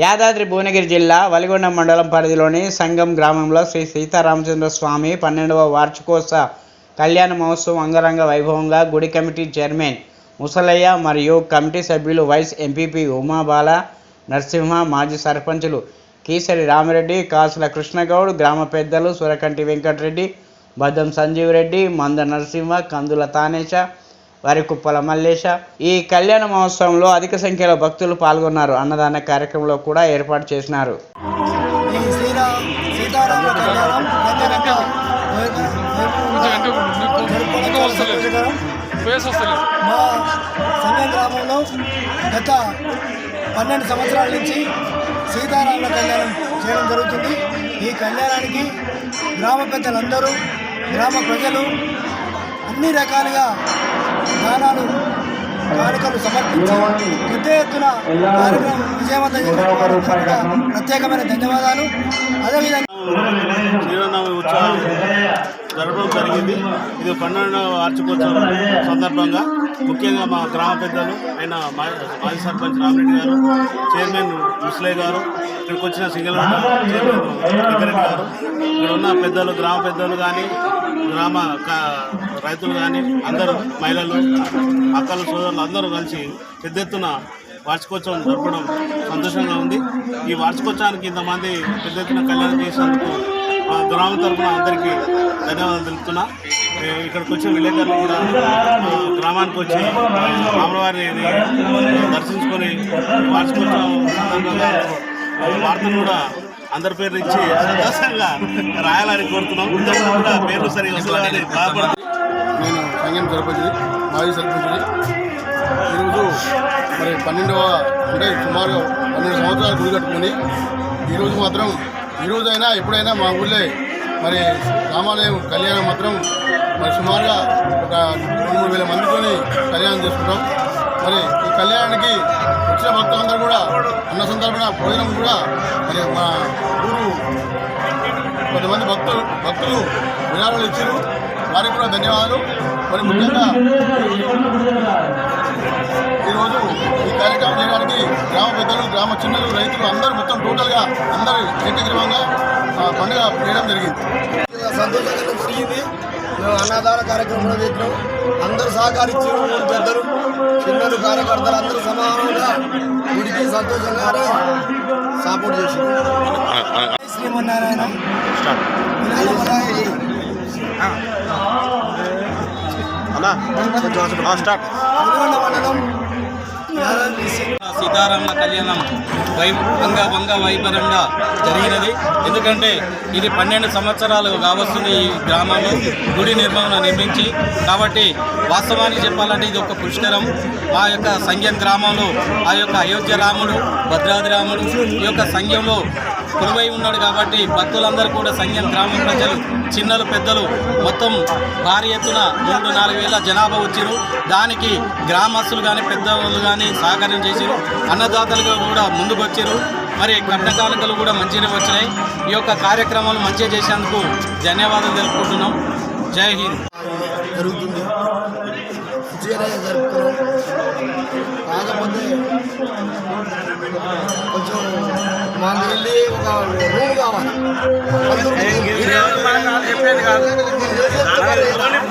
యాదాద్రి భువనగిరి జిల్లా వలిగొండ మండలం పరిధిలోని సంగం గ్రామంలో శ్రీ సీతారామచంద్ర స్వామి పన్నెండవ వార్షికోత్సవ కళ్యాణ మహోత్సవం అంగరంగ వైభవంగా గుడి కమిటీ చైర్మన్ ముసలయ్య మరియు కమిటీ సభ్యులు వైస్ ఎంపీపీ ఉమాబాల నరసింహ మాజీ సర్పంచులు కీసరి రామిరెడ్డి కాసుల కృష్ణగౌడ్ గ్రామ పెద్దలు సురకంటి వెంకటరెడ్డి బద్దం సంజీవ్ రెడ్డి మంద నరసింహ కందుల తానేశ వారి కుప్పల మల్లేశ. ఈ కళ్యాణ మహోత్సవంలో అధిక సంఖ్యలో భక్తులు పాల్గొన్నారు. అన్నదాన కార్యక్రమంలో కూడా ఏర్పాటు చేసినారు. మా సంఘం గ్రామంలో గత పన్నెండు సంవత్సరాల నుంచి సీతారాముల కళ్యాణం చేయడం జరుగుతుంది ఈ కళ్యాణానికి గ్రామ పెద్దలందరూ గ్రామ ప్రజలు అన్ని రకాలుగా దానాలు కానుకలు సమర్పించి పెద్ద ఎత్తున కార్యక్రమం విజయవంతం చేసిన ప్రత్యేకమైన ధన్యవాదాలు. అదేవిధంగా శ్రీరామనవమి ఉత్సవం జరపడం జరిగింది. ఇది పన్నెండవ వార్షికోత్సవం సందర్భంగా. ముఖ్యంగా మా గ్రామ పెద్దలు ఆయన మాజీ సర్పంచ్ రామరెడ్డి గారు చైర్మన్ ముస్లే గారు ఇక్కడికి వచ్చిన సింగల్ చైర్మన్ వెంకరెడ్డి గారు ఇక్కడ ఉన్న పెద్దలు గ్రామ పెద్దలు కానీ గ్రామ రైతులు కానీ అందరూ మహిళలు అక్కలు సోదరులు అందరూ కలిసి పెద్ద ఎత్తున వార్షికోత్సవం జరపడం సంతోషంగా ఉంది. ఈ వార్షికోత్సవానికి ఇంతమంది పెద్ద ఎత్తున కళ్యాణం చేసినందుకు మా గ్రామం తరఫున అందరికీ ధన్యవాదాలు తెలుపుతున్నా. ఇక్కడికి వచ్చిన విలేకరులు కూడా గ్రామానికి వచ్చి రామవారిని దర్శించుకొని వార్షికోత్సవం వార్తను కూడా అందరి పేర్లు ఇచ్చి సంతోషంగా రాయాలని కోరుతున్నాం. కూడా పేర్లు సరిగా వస్తుందని బాధపడుతున్నాం. నేను సంఘం సర్పంచ్ని మాజీ సర్పంచ్ని. ఈరోజు మరి పన్నెండవ అంటే సుమారు పన్నెండు సంవత్సరాలు గుడి కట్టుకొని ఈరోజు మాత్రం ఈరోజైనా ఎప్పుడైనా మా ఊళ్ళో మరి రామాలయం కళ్యాణం మాత్రం మరి సుమారుగా ఒక రెండు మూడు వేల మందితోని కళ్యాణం చేసుకుంటాం. మరి ఈ కళ్యాణానికి వచ్చిన భక్తులందరూ కూడా అన్న భోజనం కూడా మరి మా ఊరు కొంతమంది భక్తులు భక్తులు విరాళాలు ఇచ్చారు. వారికి కూడా ధన్యవాదాలు. మరి ముఖ్యంగా ఈరోజు ఈ కార్యక్రమం చేయడానికి గ్రామ పెద్దలు గ్రామ చిన్నలు రైతులు అందరూ మొత్తం టోటల్గా అందరూ ఏకగ్రీవంగా పండుగ చేయడం జరిగింది. సంతోషంగా జరిగింది. మేము అన్నదాన కార్యక్రమం కూడా చేసినాం. అందరూ సహకరించారు. పెద్దలు చిన్నలు కార్యకర్తలు అందరూ సమానంగా గుడికి సంతోషంగానే సపోర్ట్ చేశారు శ్రీమన్నారాయణ. మరాయి. నల్గొండ మండలం సీతారామ కళ్యాణం వై వంగ వైభవంగా జరిగినది. ఎందుకంటే ఇది పన్నెండు సంవత్సరాలు కావస్తుంది ఈ గ్రామంలో గుడి నిర్మాణం నిర్మించి కాబట్టి వాస్తవానికి చెప్పాలంటే ఇది ఒక పుష్కరం. మా యొక్క సంఘం గ్రామంలో ఆ యొక్క అయోధ్య రాముడు భద్రాద్రి రాముడు ఈ యొక్క సంఘంలో కొలువై ఉన్నాడు కాబట్టి భక్తులందరూ కూడా సంఘం గ్రామ ప్రజలు చిన్నలు పెద్దలు మొత్తం భారీ ఎత్తున మూడు నాలుగు వేల జనాభా వచ్చారు దానికి గ్రామస్తులు కానీ పెద్దవాళ్ళు కానీ సహకారం చేశారు అన్నదాతలుగా కూడా ముందుకు వచ్చారు మరి కట్టకాలికలు కూడా మంచిగా వచ్చినాయి. ఈ యొక్క కార్యక్రమాలు మంచిగా చేసేందుకు ధన్యవాదాలు తెలుపుకుంటున్నాం. జై హింద్. జరుగుతుంది. జరుపుకున్నాం కాకపోతే కొంచెం మాకు వెళ్ళి ఒక రూమ్ కావాలి